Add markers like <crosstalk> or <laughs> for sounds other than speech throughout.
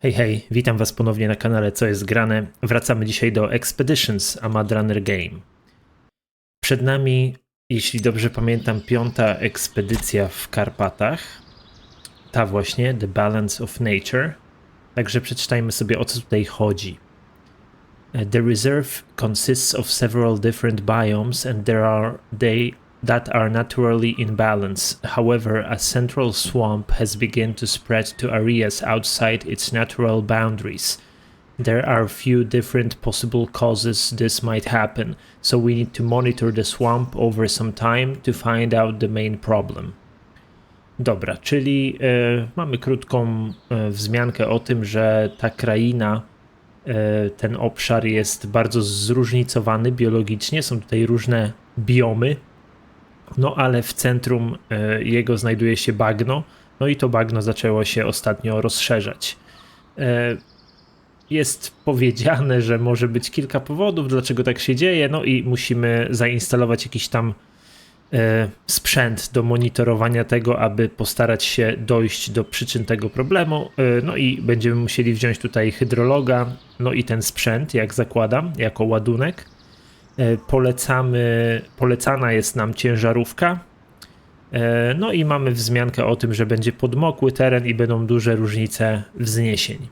Hej, hej, witam Was ponownie na kanale Co jest grane. Wracamy dzisiaj do Expeditions a Mad Runner Game. Przed nami, jeśli dobrze pamiętam, piąta ekspedycja w Karpatach. Ta właśnie, The Balance of Nature. Także przeczytajmy sobie o co tutaj chodzi. The reserve consists of several different biomes and there are they that are naturally in balance. However, a central swamp has begun to spread to areas outside its natural boundaries. There are few different possible causes this might happen, so we need to monitor the swamp over some time to find out the main problem. Dobra, czyli e, mamy krótką e, wzmiankę o tym, że ta kraina, e, ten obszar jest bardzo zróżnicowany biologicznie. Są tutaj różne biomy, no ale w centrum e, jego znajduje się bagno, no i to bagno zaczęło się ostatnio rozszerzać. E, Jest powiedziane, że może być kilka powodów, dlaczego tak się dzieje, no i musimy zainstalować jakiś tam e, sprzęt do monitorowania tego, aby postarać się dojść do przyczyn tego problemu. No i będziemy musieli wziąć tutaj hydrologa, no i ten sprzęt, jak zakładam, jako ładunek. E, Polecamy, polecana jest nam ciężarówka. E, No i mamy wzmiankę o tym, że będzie podmokły teren i będą duże różnice wzniesień.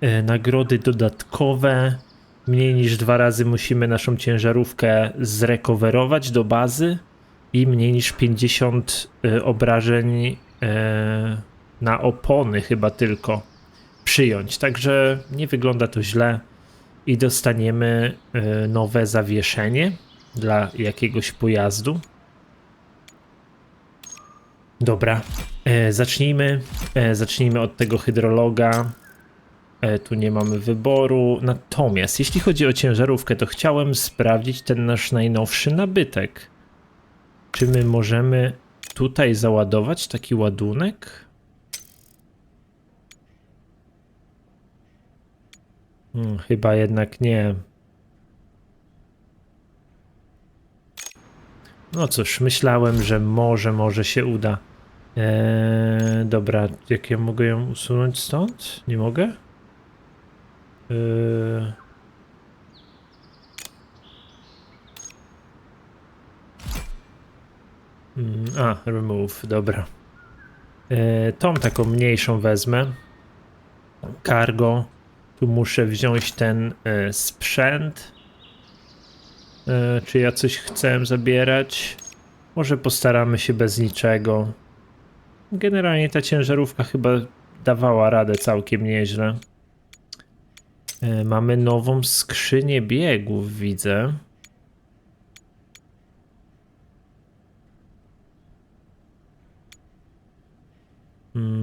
E, Nagrody dodatkowe. Mniej niż dwa razy musimy naszą ciężarówkę zrekowerować do bazy i mniej niż 50 e, obrażeń na opony chyba tylko przyjąć. Także nie wygląda to źle i dostaniemy e, nowe zawieszenie dla jakiegoś pojazdu. Dobra, e, zacznijmy. E, zacznijmy od tego hydrologa. Tu nie mamy wyboru. Natomiast jeśli chodzi o ciężarówkę, to chciałem sprawdzić ten nasz najnowszy nabytek. Czy my możemy tutaj załadować taki ładunek? Hmm, chyba jednak nie. No cóż, myślałem, że może, może się uda. Eee, dobra, jak ja mogę ją usunąć stąd? Nie mogę? Eee... Mm, A, remove, dobra. Eee, tą taką mniejszą wezmę. Cargo. Tu muszę wziąć ten e, sprzęt. E, czy ja coś chcę zabierać? Może postaramy się bez niczego. Generalnie ta ciężarówka chyba dawała radę całkiem nieźle. E, mamy nową skrzynię biegów, widzę. Mm.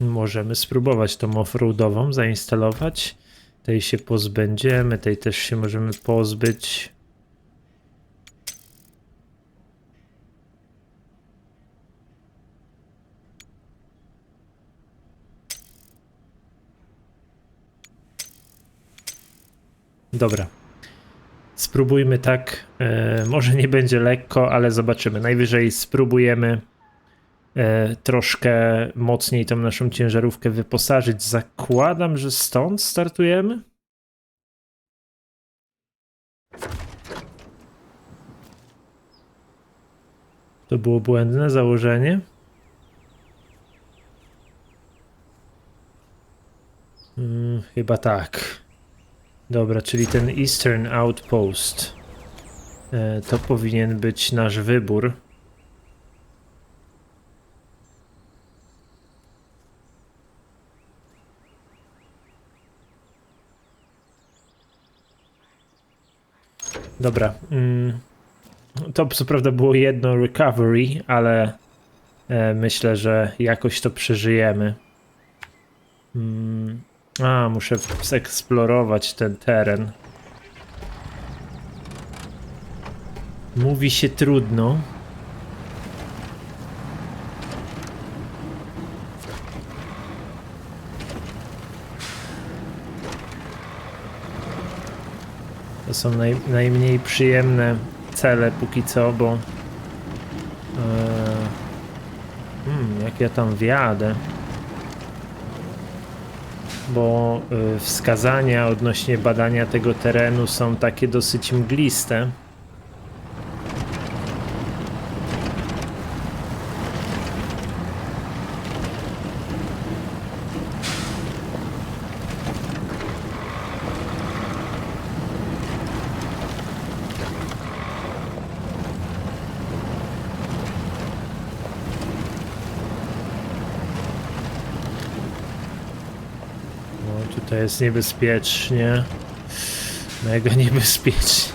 Możemy spróbować tą offroadową zainstalować. Tej się pozbędziemy, tej też się możemy pozbyć. Dobra. Spróbujmy tak. E, może nie będzie lekko, ale zobaczymy. Najwyżej spróbujemy troszkę mocniej tą naszą ciężarówkę wyposażyć. Zakładam, że stąd startujemy. To było błędne założenie. Mm, chyba tak. Dobra, czyli ten Eastern Outpost. E, to powinien być nasz wybór. Dobra. Mm, to co prawda było jedno recovery, ale e, myślę, że jakoś to przeżyjemy. Mm, a, muszę zeksplorować ten teren. Mówi się trudno. To są naj, najmniej przyjemne cele póki co, bo... E, hmm, jak ja tam wjadę? Bo e, wskazania odnośnie badania tego terenu są takie dosyć mgliste. Tutaj jest niebezpiecznie. Mega niebezpiecznie.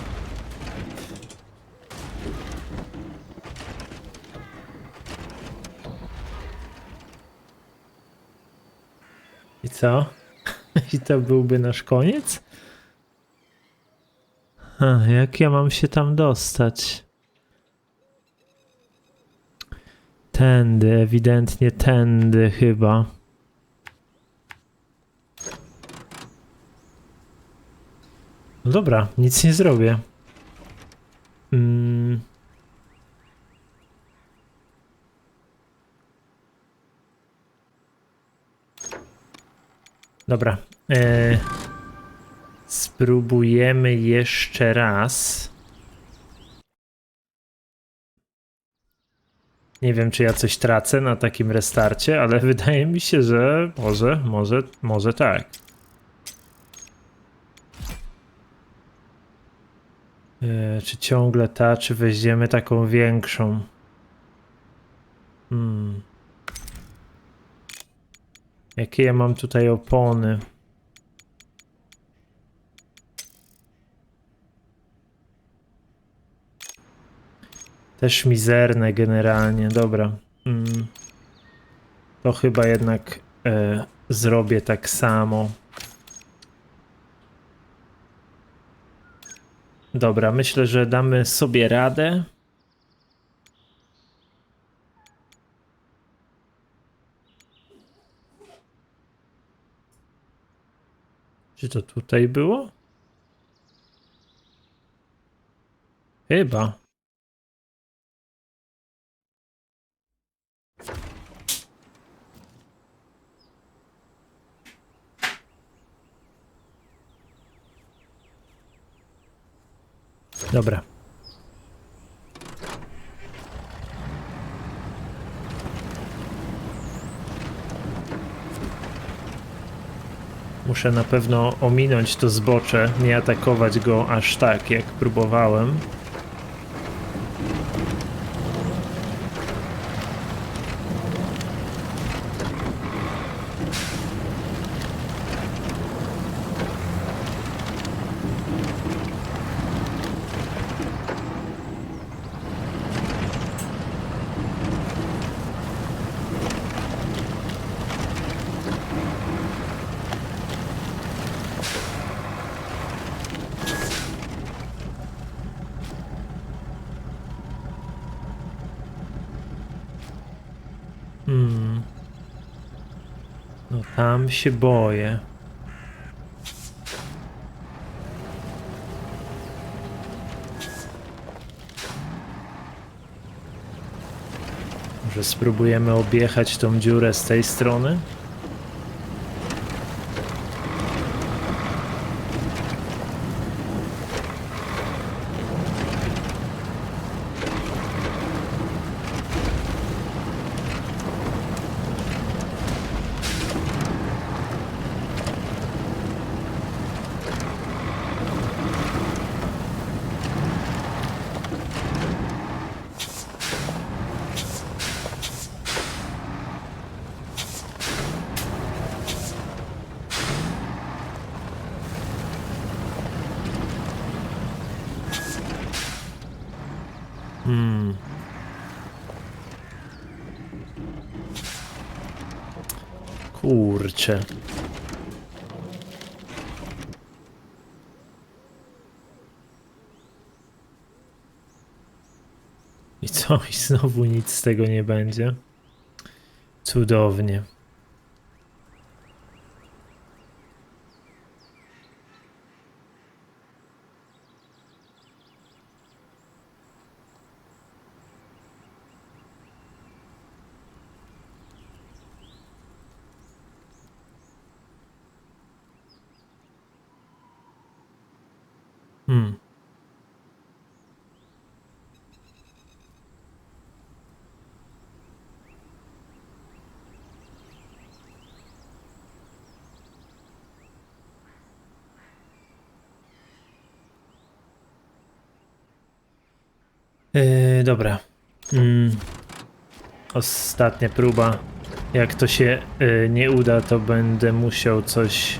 I co? <laughs> I to byłby nasz koniec? Jak ja mam się tam dostać? Tędy, ewidentnie tędy chyba. No dobra, nic nie zrobię. Mm. Dobra. E, spróbujemy jeszcze raz. Nie wiem, czy ja coś tracę na takim restarcie, ale <laughs> wydaje mi się, że może, może, może tak. Czy ciągle ta, czy weźmiemy taką większą? Hmm. Jakie ja mam tutaj opony? Też mizerne generalnie, dobra. Mm. To chyba jednak e, zrobię tak samo. Dobra, myślę, że damy sobie radę. Czy to tutaj było? Chyba. Dobra. Muszę na pewno ominąć to zbocze, nie atakować go aż tak, jak próbowałem. Hmm. No tam się boję. Może spróbujemy objechać tą dziurę z tej strony? Hmm. Kurczę. I co? I znowu nic z tego nie będzie. Cudownie. Yy, dobra. Mm. Ostatnia próba. Jak to się yy, nie uda, to będę musiał coś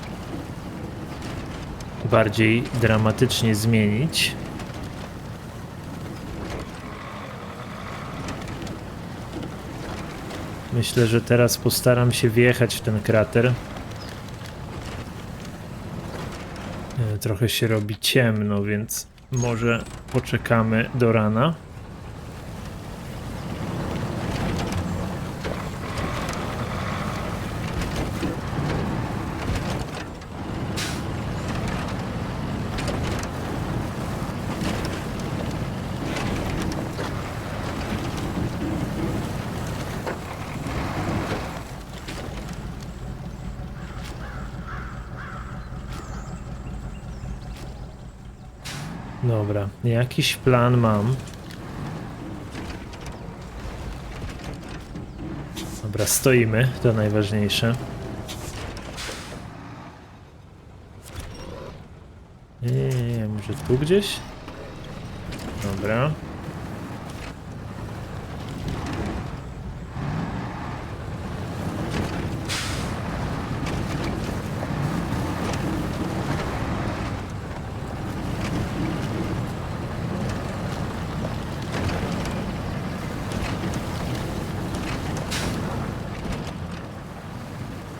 bardziej dramatycznie zmienić. Myślę, że teraz postaram się wjechać w ten krater. E, Trochę się robi ciemno, więc może poczekamy do rana. Dobra, jakiś plan mam. Dobra, stoimy, to najważniejsze. Nie, nie, nie, może tu gdzieś? Dobra.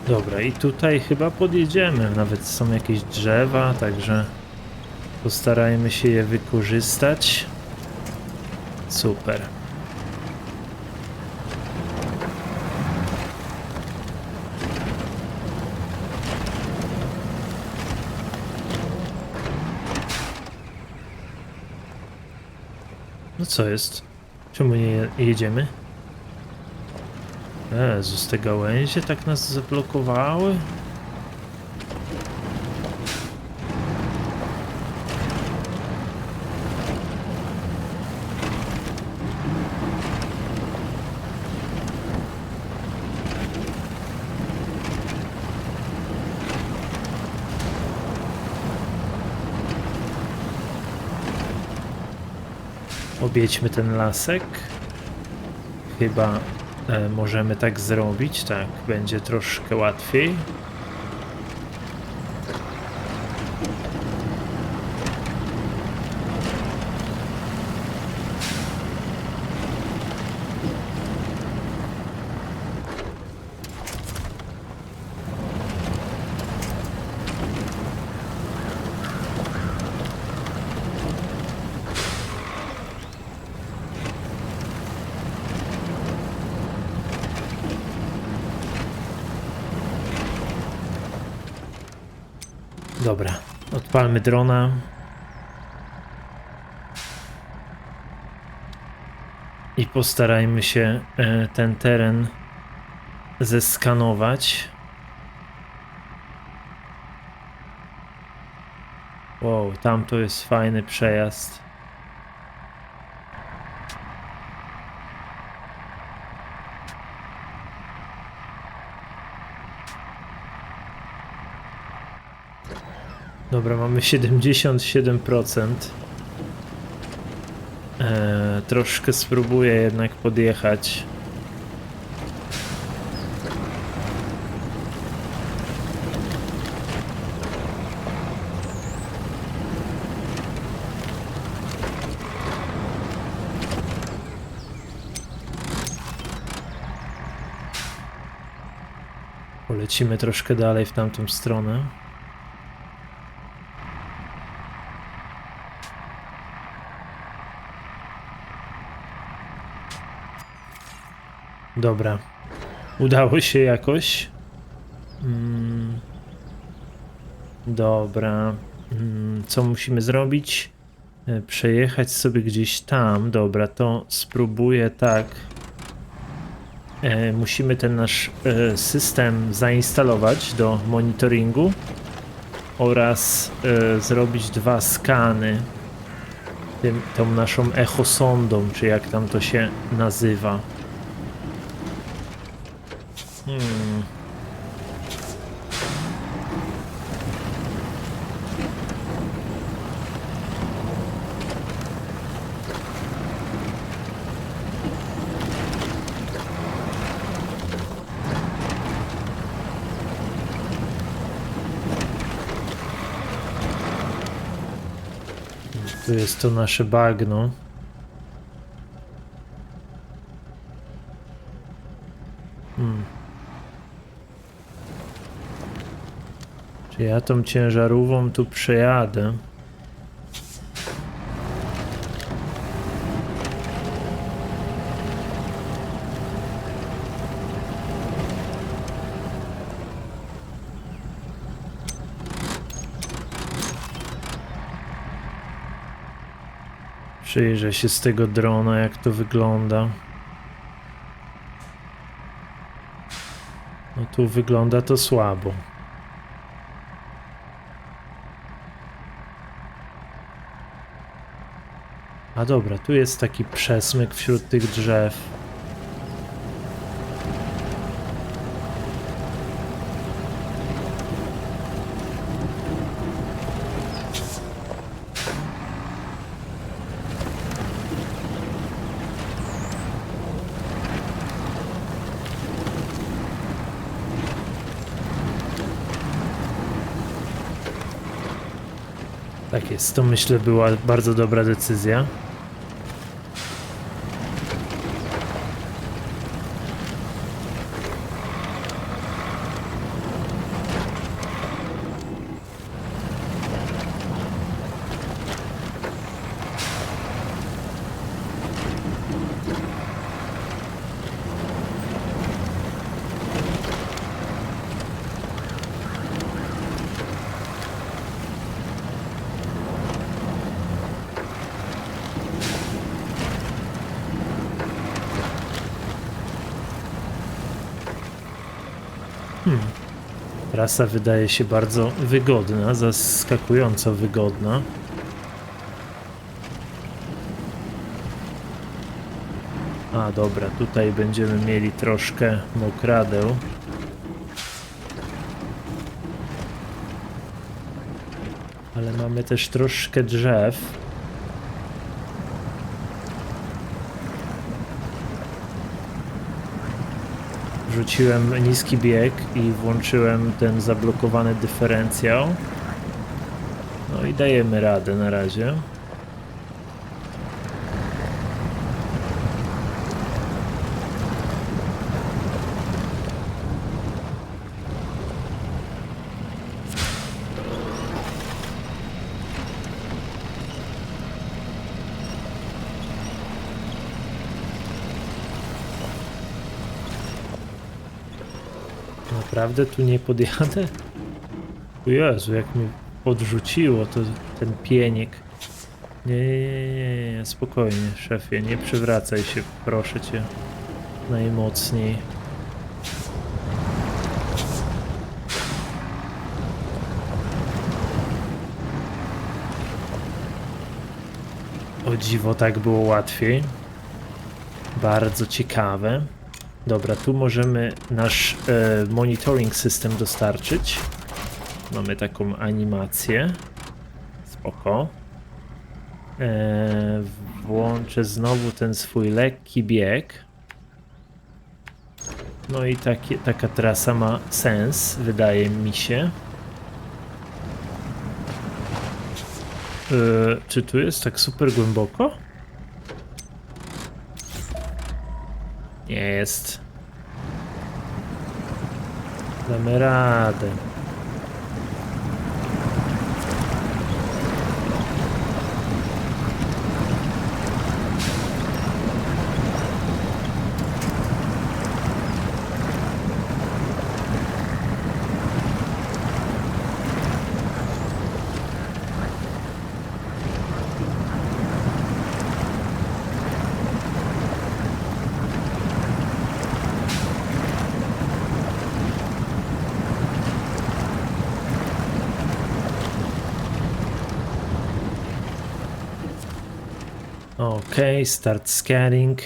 Dobra, i tutaj chyba podjedziemy. Nawet są jakieś drzewa, także postarajmy się je wykorzystać. Super. No co jest? Czemu nie je- jedziemy? Jezus, te gałęzie tak nas zablokowały? Objedźmy ten lasek. Chyba możemy tak zrobić, tak, będzie troszkę łatwiej. Dobra, odpalmy drona. I postarajmy się e, ten teren zeskanować. Wow, tam to jest fajny przejazd. Dobra, mamy 77%. Eee, troszkę spróbuję jednak podjechać. Polecimy troszkę dalej w tamtą stronę. Dobra. Udało się jakoś. Mm. Dobra. Mm, co musimy zrobić? E, Przejechać sobie gdzieś tam. Dobra, to spróbuję tak. E, musimy ten nasz e, system zainstalować do monitoringu. oraz e, zrobić dwa skany tym, tą naszą echosondą, czy jak tam to się nazywa. Tu jest to nasze bagno. Hmm. Czy ja tą ciężarówką tu przejadę? Przyjrzę się z tego drona, jak to wygląda. No tu wygląda to słabo. A dobra, tu jest taki przesmyk wśród tych drzew. Jest, to myślę była bardzo dobra decyzja. Trasa wydaje się bardzo wygodna, zaskakująco wygodna. A dobra, tutaj będziemy mieli troszkę mokradeł. Ale mamy też troszkę drzew. Wrzuciłem niski bieg i włączyłem ten zablokowany dyferencjał. No i dajemy radę na razie. Naprawdę tu nie podjadę? O Jezu, jak mnie podrzuciło to ten pienik. Nie, nie, nie, nie, nie, spokojnie, szefie, nie przywracaj się, proszę cię. Najmocniej. O dziwo, tak było łatwiej. Bardzo ciekawe. Dobra, tu możemy nasz e, monitoring system dostarczyć. Mamy taką animację. Spoko. E, włączę znowu ten swój lekki bieg. No i taka trasa ma sens, wydaje mi się. E, czy tu jest tak super głęboko? Jest. Damy radę. Okej, start scanning.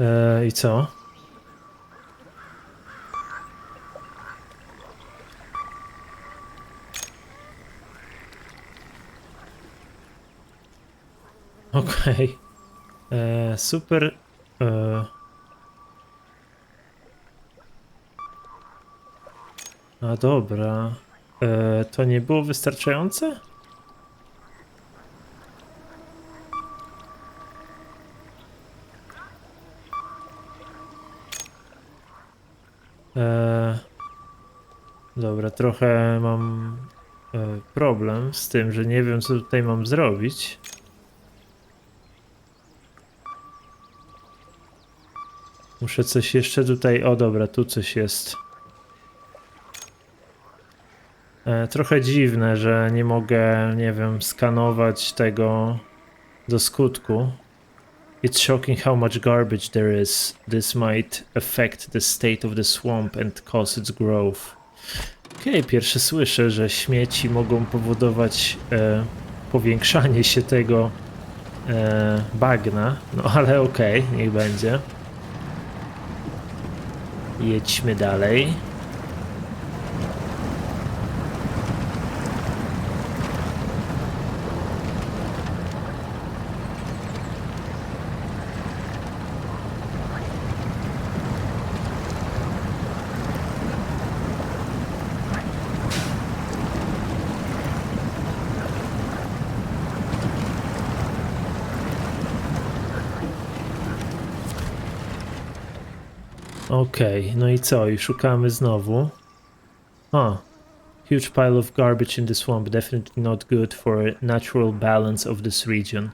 E, I co? Okej. E, Super. E, A dobra. E, to nie było wystarczające? E, dobra, trochę mam e, problem z tym, że nie wiem, co tutaj mam zrobić. Muszę coś jeszcze tutaj. O, dobra, tu coś jest. E, trochę dziwne, że nie mogę, nie wiem, skanować tego do skutku. It's shocking how much garbage there is. This might affect the state of the swamp and cause its growth. Okej, pierwsze słyszę, że śmieci mogą powodować e, powiększanie się tego e, bagna. No ale okej, niech będzie. Jedźmy dalej. Okej, no i co? I szukamy znowu. A. Huge pile of garbage in the swamp. Definitely not good for natural balance of this region.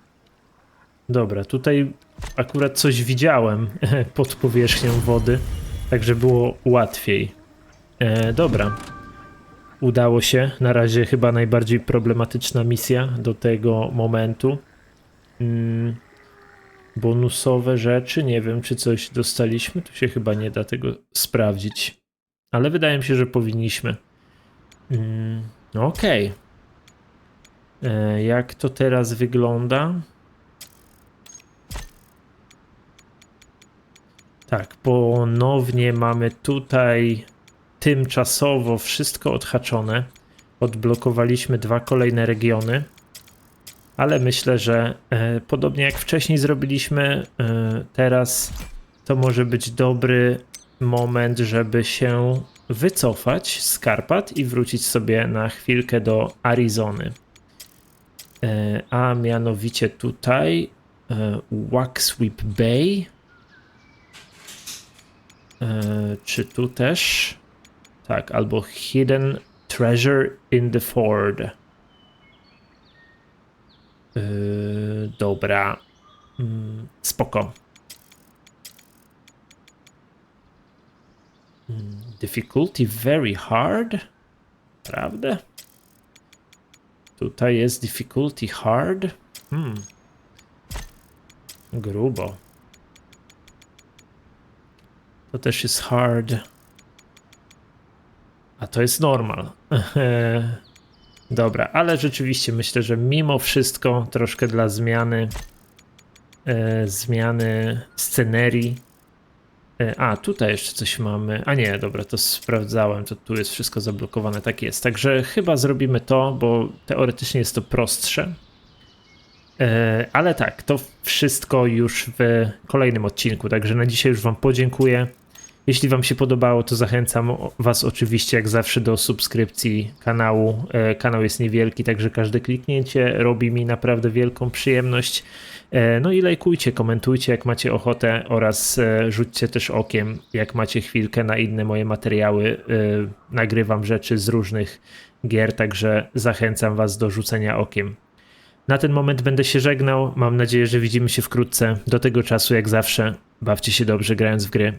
Dobra, tutaj akurat coś widziałem <laughs> pod powierzchnią wody, także było łatwiej. E, dobra. Udało się. Na razie chyba najbardziej problematyczna misja do tego momentu. Mm, bonusowe rzeczy. Nie wiem, czy coś dostaliśmy. Tu się chyba nie da tego sprawdzić. Ale wydaje mi się, że powinniśmy. Mm, Okej. E, Jak to teraz wygląda? Tak, ponownie mamy tutaj tymczasowo wszystko odhaczone. Odblokowaliśmy dwa kolejne regiony ale myślę, że e, podobnie jak wcześniej zrobiliśmy, e, teraz to może być dobry moment, żeby się wycofać z Karpat i wrócić sobie na chwilkę do Arizony. E, a mianowicie tutaj e, Bay. Czy tu też? Tak, albo Hidden Treasure in the Ford. Yy, dobra. Mm, spoko. Mm, difficulty very hard? Prawda? Tutaj jest difficulty hard? Hmm. Grubo. To też jest hard. A to jest normal. <laughs> Dobra, ale rzeczywiście myślę, że mimo wszystko troszkę dla zmiany e, zmiany scenerii. E, a, tutaj jeszcze coś mamy. A nie, dobra, to sprawdzałem, to tu jest wszystko zablokowane, tak jest. Także chyba zrobimy to, bo teoretycznie jest to prostsze. E, ale tak, to wszystko już w kolejnym odcinku, także na dzisiaj już Wam podziękuję. Jeśli Wam się podobało, to zachęcam Was oczywiście jak zawsze do subskrypcji kanału. E, kanał jest niewielki, także każde kliknięcie robi mi naprawdę wielką przyjemność. E, no i lajkujcie, komentujcie jak macie ochotę oraz e, rzućcie też okiem, jak macie chwilkę na inne moje materiały. Nagrywam rzeczy z różnych gier, także zachęcam Was do rzucenia okiem. Na ten moment będę się żegnał. Mam nadzieję, że widzimy się wkrótce. Do tego czasu, jak zawsze, bawcie się dobrze grając w gry.